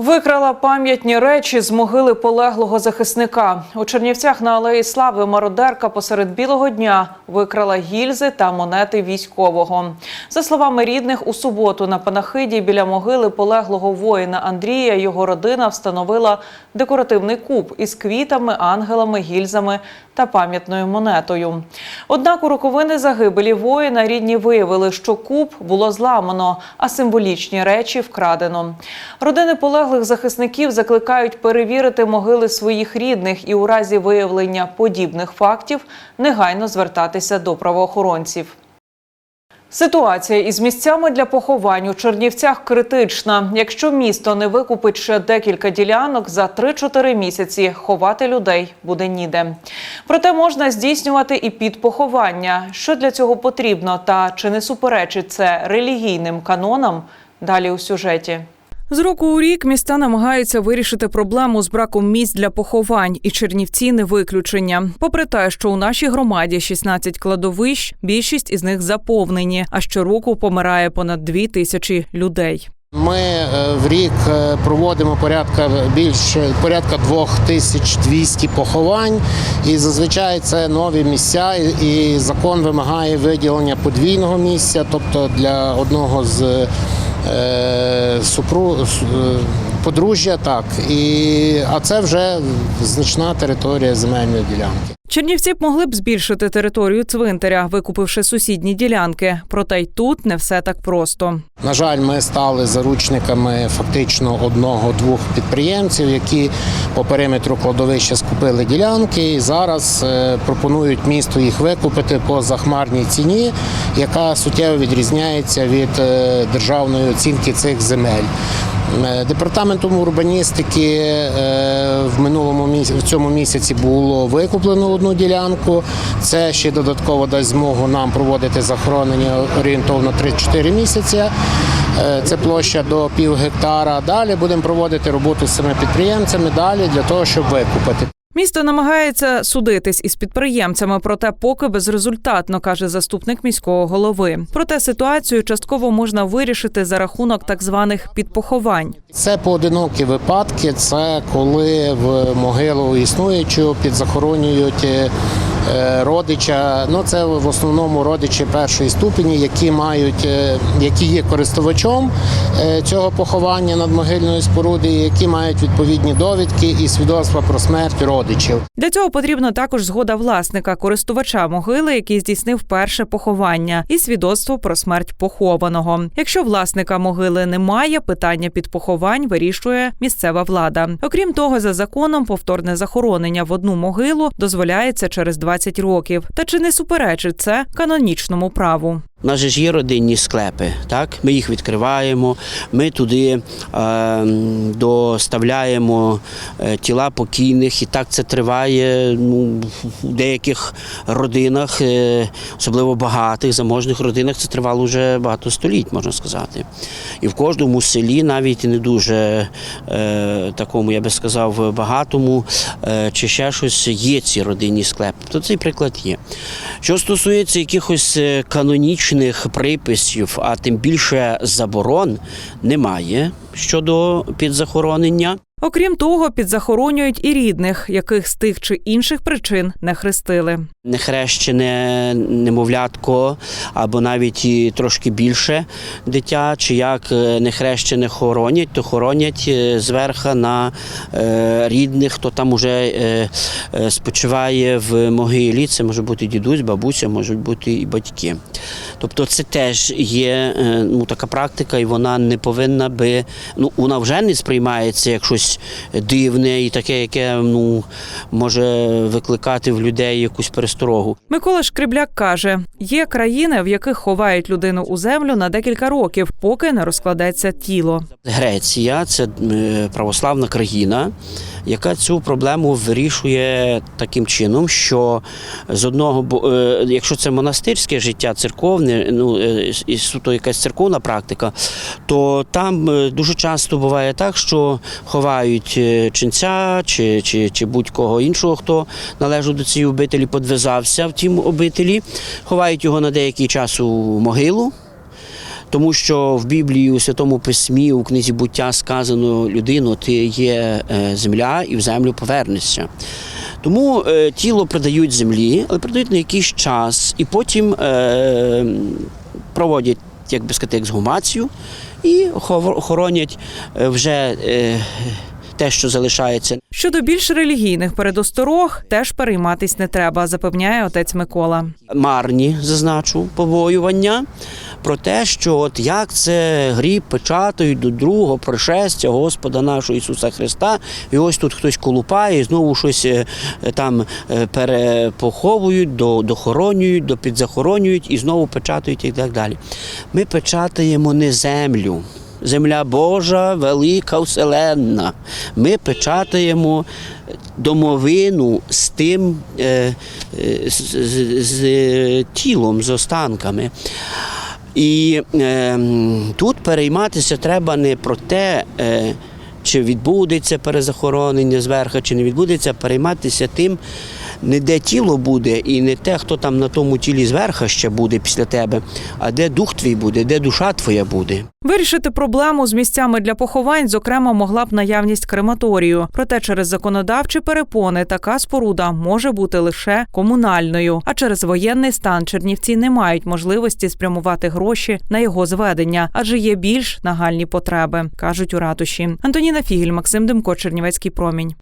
Викрала пам'ятні речі з могили полеглого захисника. У Чернівцях на алеї Слави мародерка посеред білого дня викрала гільзи та монети військового. За словами рідних, у суботу на панахиді біля могили полеглого воїна Андрія його родина встановила декоративний куб із квітами, ангелами, гільзами та пам'ятною монетою. Однак у роковини загибелі воїна рідні виявили, що куб було зламано, а символічні речі вкрадено. Родини полеглих захисників закликають перевірити могили своїх рідних і у разі виявлення подібних фактів негайно звертатися до правоохоронців. Ситуація із місцями для поховань у Чернівцях критична. Якщо місто не викупить ще декілька ділянок за 3-4 місяці, ховати людей буде ніде. Проте можна здійснювати і підпоховання. Що для цього потрібно та чи не суперечить це релігійним канонам? Далі у сюжеті. З року у рік міста намагаються вирішити проблему з браком місць для поховань, і Чернівці не виключення. Попри те, що у нашій громаді 16 кладовищ, більшість із них заповнені, а щороку помирає понад дві тисячі людей. Ми е, в рік е, проводимо порядка більше порядка 2200 поховань, і зазвичай це нові місця. і- закон вимагає виділення подвійного місця, тобто для одного з супру е, подружжя, так і а це вже значна територія земельної ділянки. Чернівці б могли б збільшити територію цвинтаря, викупивши сусідні ділянки. Проте й тут не все так просто. На жаль, ми стали заручниками фактично одного-двох підприємців, які по периметру кладовища скупили ділянки і зараз е, пропонують місту їх викупити по захмарній ціні, яка суттєво відрізняється від е, державної оцінки цих земель. Е, Департаментом урбаністики е, в минулому місяці в цьому місяці було викуплено одну ділянку. Це ще додатково дасть змогу нам проводити захоронення орієнтовно 3-4 місяці. Е, Це площа до пів гектара. Далі будемо проводити роботу з цими підприємцями далі для того, щоб викупити. Місто намагається судитись із підприємцями, проте поки безрезультатно, каже заступник міського голови. Проте ситуацію частково можна вирішити за рахунок так званих підпоховань. Це поодинокі випадки. Це коли в могилу існуючого підзахоронюють е, родича. Ну це в основному родичі першої ступені, які мають, е, які є користувачом е, цього поховання надмогильної споруди, які мають відповідні довідки і свідоцтва про смерть родичів. Для цього потрібна також згода власника, користувача могили, який здійснив перше поховання, і свідоцтво про смерть похованого. Якщо власника могили немає, питання підпоховань вирішує місцева влада. Окрім того, за законом повторне захоронення в одну могилу дозволяється через 20 років. Та чи не суперечить це канонічному праву? У нас же ж є родинні склепи, так? Ми їх відкриваємо, ми туди е, доставляємо е, тіла покійних, і так це триває ну, в деяких родинах, е, особливо багатих, заможних родинах, це тривало вже багато століть, можна сказати. І в кожному селі, навіть не дуже е, такому, я би сказав, багатому е, чи ще щось, є ці родинні склепи. То цей приклад є. Що стосується якихось е, канонічних приписів, а тим більше заборон, немає щодо підзахоронення. Окрім того, підзахоронюють і рідних, яких з тих чи інших причин не хрестили. Нехрещене немовлятко, або навіть і трошки більше дитя, чи як е, нехрещене хоронять, то хоронять е, зверха на е, рідних, хто там уже спочиває в могилі. Це може бути дідусь, бабуся, можуть бути і батьки. Тобто це теж є ну, така практика, і вона не повинна би, ну вона вже не сприймається як щось дивне і таке, яке ну, може викликати в людей якусь перес пересторогу. Микола Шкрібляк каже: є країни, в яких ховають людину у землю на декілька років, поки не розкладеться тіло. Греція це е, православна країна, яка цю проблему вирішує таким чином, що з одного е, якщо це монастирське життя, церковне, ну е, і суто якась церковна практика, то там дуже часто буває так, що ховають ченця чи, чи, чи будь-кого іншого, хто належав до цієї обителі, подвизався в тім обителі, ховають його на деякий час у могилу. Тому що в Біблії у Святому Письмі у книзі буття сказано людину, ти є е, земля і в землю повернешся. Тому е, тіло придають землі, але придають на якийсь час, і потім е, проводять, як би сказати, ексгумацію і хоронять е, вже е, те, що залишається. Щодо більш релігійних передосторог, теж перейматись не треба, запевняє отець Микола. марні, зазначу, побоювання про те, що от як це гріб печатають до другого пришестя Господа нашого Ісуса Христа, і ось тут хтось колупає, і знову щось е, там е, перепоховують, до- дохоронюють, допідзахоронюють і знову печатають і так далі. Ми печатаємо не землю. Земля Божа, велика, вселенна. Ми печатаємо домовину з тим, е, е, з, з, з тілом, з останками. І е, тут перейматися треба не про те, е, чи відбудеться перезахоронення зверху, чи не відбудеться, перейматися тим, не де тіло буде, і не те, хто там на тому тілі зверху ще буде після тебе, а де дух твій буде, де душа твоя буде. Вирішити проблему з місцями для поховань, зокрема, могла б наявність крематорію. Проте через законодавчі перепони така споруда може бути лише комунальною. А через воєнний стан Чернівці не мають можливості спрямувати гроші на його зведення, адже є більш нагальні потреби, кажуть у ратуші. Антоніна Фігель, Максим Демко, Чернівецький промінь.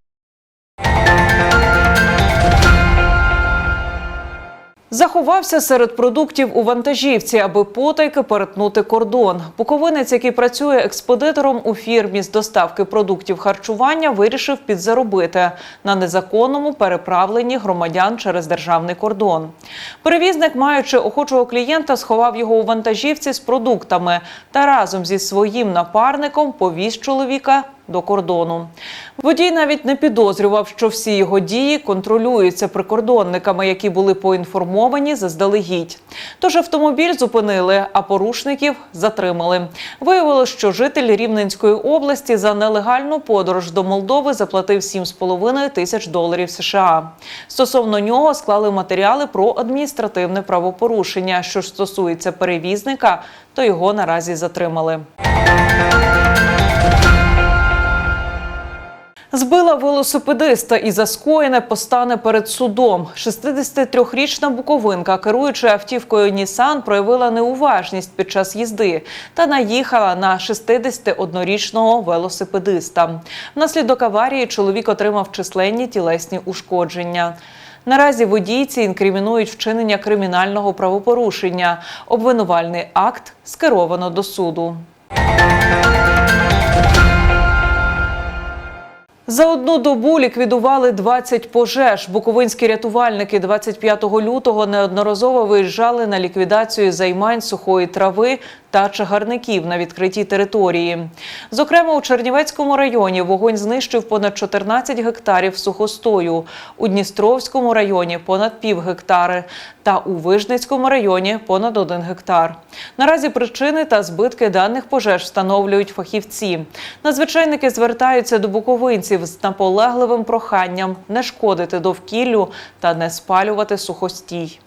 Заховався серед продуктів у вантажівці, аби потайки перетнути кордон. Буковинець, який працює експедитором у фірмі з доставки продуктів харчування, вирішив підзаробити на незаконному переправленні громадян через державний кордон. Перевізник, маючи охочого клієнта, сховав його у вантажівці з продуктами та разом зі своїм напарником повіз чоловіка до кордону. Водій навіть не підозрював, що всі його дії контролюються прикордонниками, які були поінформовані заздалегідь. Тож автомобіль зупинили, а порушників затримали. Виявилось, що житель Рівненської області за нелегальну подорож до Молдови заплатив 7,5 тисяч доларів США. Стосовно нього склали матеріали про адміністративне правопорушення. Що ж стосується перевізника, то його наразі затримали. Збила велосипедиста і за скоєне постане перед судом. 63-річна буковинка, керуючи автівкою Нісан, проявила неуважність під час їзди та наїхала на 61-річного велосипедиста. Внаслідок аварії чоловік отримав численні тілесні ушкодження. Наразі водійці інкримінують вчинення кримінального правопорушення. Обвинувальний акт скеровано до суду. За одну добу ліквідували 20 пожеж. Буковинські рятувальники 25 лютого неодноразово виїжджали на ліквідацію займань сухої трави та чагарників на відкритій території. Зокрема, у Чернівецькому районі вогонь знищив понад 14 гектарів сухостою, у Дністровському районі понад пів гектари та у Вижницькому районі понад один гектар. Наразі причини та збитки даних пожеж встановлюють фахівці. Надзвичайники звертаються до буковинців з наполегливим проханням не шкодити довкіллю та не спалювати сухостій.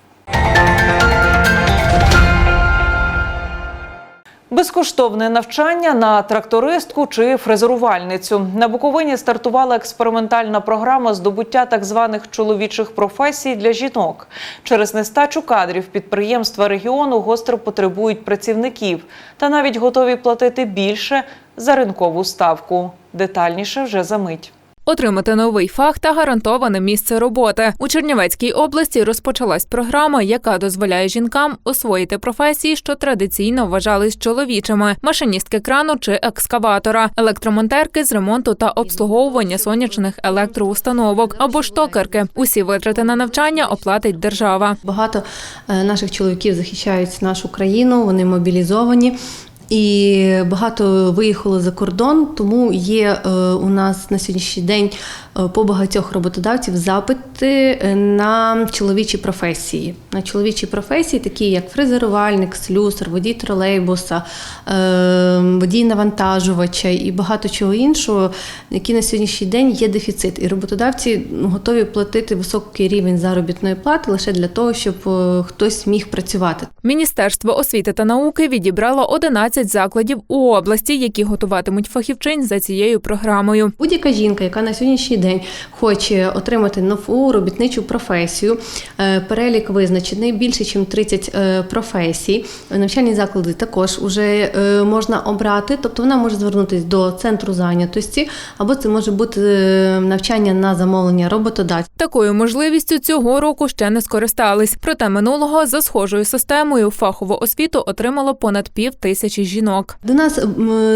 Безкоштовне навчання на трактористку чи фрезерувальницю на Буковині стартувала експериментальна програма здобуття так званих чоловічих професій для жінок. Через нестачу кадрів підприємства регіону гостро потребують працівників та навіть готові платити більше за ринкову ставку. Детальніше вже за мить. Отримати новий фах та гарантоване місце роботи у Чернівецькій області розпочалась програма, яка дозволяє жінкам освоїти професії, що традиційно вважались чоловічими: машиністки крану чи екскаватора, електромонтерки з ремонту та обслуговування сонячних електроустановок або ж токарки. Усі витрати на навчання оплатить держава. Багато е, наших чоловіків захищають нашу країну, вони мобілізовані. І багато виїхало за кордон, тому є е, у нас на сьогоднішній день е, по багатьох роботодавців запити е, на чоловічі професії. На чоловічі професії, такі як фрезерувальник, слюсар, водій тролейбуса, водій навантажувача і багато чого іншого, які на сьогоднішній день є дефіцит. І роботодавці ну, готові платити високий рівень заробітної плати лише для того, щоб хтось міг працювати. Міністерство освіти та науки відібрало 11 закладів у області, які готуватимуть фахівчинь за цією програмою. Будь-яка жінка, яка на сьогоднішній день хоче отримати нову робітничу професію, е, перелік визначений більше, ніж 30 е, професій. Навчальні заклади також вже можна обрати, тобто вона може звернутися до центру зайнятості, або це може бути е, навчання на замовлення роботодавця. Такою можливістю цього року ще не скористались. Проте минулого за схожою системою фахову освіту отримало понад пів тисячі жінок. До нас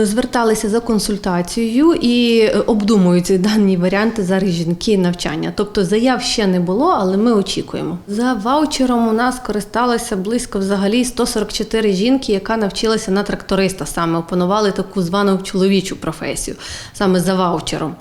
зверталися за консультацією і е, обдумують дані варіанти зараз жінки навчання. Тобто заяв ще не було, але ми очікуємо. За ваучером у нас користалося близько взагалі 144 жінки, яка навчилася на тракториста. Саме опанували таку звану чоловічу професію, саме за ваучером.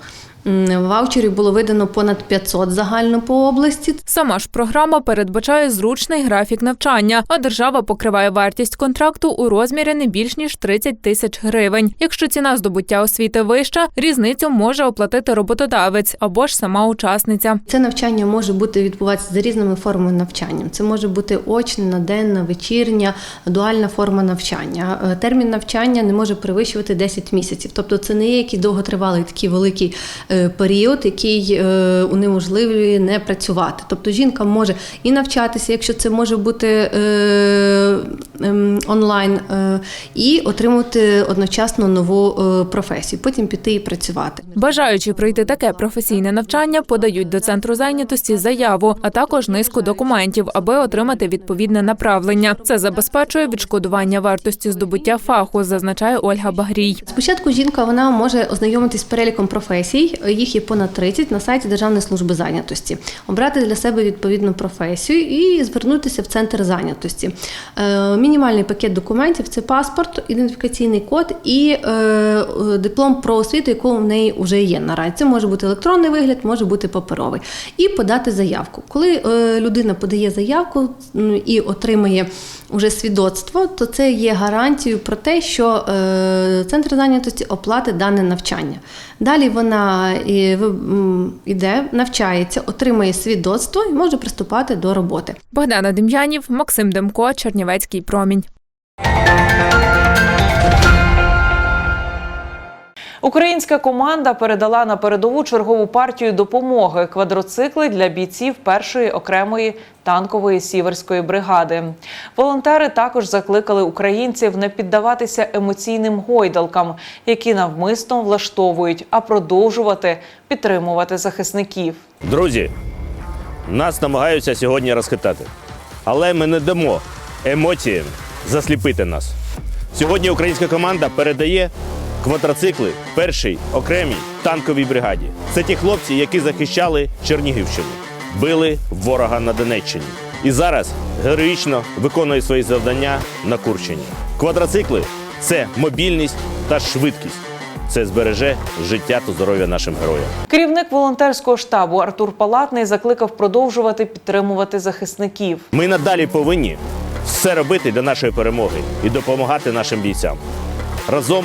Ваучерів було видано понад 500 загально по області. Сама ж програма передбачає зручний графік навчання, а держава покриває вартість контракту у розмірі не більш ніж 30 тисяч гривень. Якщо ціна здобуття освіти вища, різницю може оплатити роботодавець або ж сама учасниця. Це навчання може бути відбуватися за різними формами навчання. Це може бути очна, наденна, вечірня, дуальна форма навчання. Е, Термін навчання не може перевищувати 10 місяців. Тобто це не є якийсь довготривалий такий великий е, період, який е, унеможливлює не працювати. Тобто жінка може і навчатися, якщо це може бути е, ем, онлайн, е, і отримати одночасно нову е, професію, потім піти і працювати. Бажаючи пройти таке професійне навчання, подають до центру зайнятості заяву, а також низку документів, аби отримати відповідне направлення. Це забезпечує відшкодування вартості здобуття фаху, зазначає Ольга Багрій. Спочатку жінка вона може ознайомитись з переліком професій, їх є понад 30 на сайті Державної служби зайнятості, обрати для себе відповідну професію і звернутися в центр зайнятості. Е, Мінімальний пакет документів це паспорт, ідентифікаційний код і е, е, диплом про освіту, який в неї вже є наразі. Це може бути електронний вигляд, може бути паперовий. І подати заявку. Коли людина подає заявку і отримає уже свідоцтво, то це є гарантією про те, що е, центр зайнятості оплатить дане навчання. Далі вона іде, навчається, отримує свідоцтво і може приступати до роботи. Богдана Дем'янів, Максим Демко, Чернівецький промінь. Українська команда передала на передову чергову партію допомоги квадроцикли для бійців першої окремої танкової сіверської бригади. Волонтери також закликали українців не піддаватися емоційним гойдалкам, які навмисно влаштовують, а продовжувати підтримувати захисників. Друзі, нас намагаються сьогодні розхитати, але ми не дамо емоціям засліпити нас. Сьогодні українська команда передає квадроцикли першій окремій танковій бригаді. Це ті хлопці, які захищали Чернігівщину, били ворога на Донеччині. І зараз героїчно виконують свої завдання на Курщині. Квадроцикли це мобільність та швидкість. Це збереже життя та здоров'я нашим героям. Керівник волонтерського штабу Артур Палатний закликав продовжувати підтримувати захисників. Ми надалі повинні все робити для нашої перемоги і допомагати нашим бійцям. Разом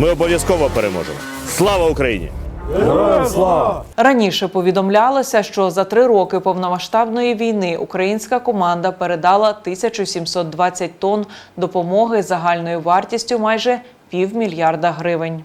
ми обов'язково переможемо. Слава Україні! Раніше повідомлялося, що за три роки повномасштабної війни українська команда передала 1720 тонн допомоги загальною вартістю майже півмільярда гривень.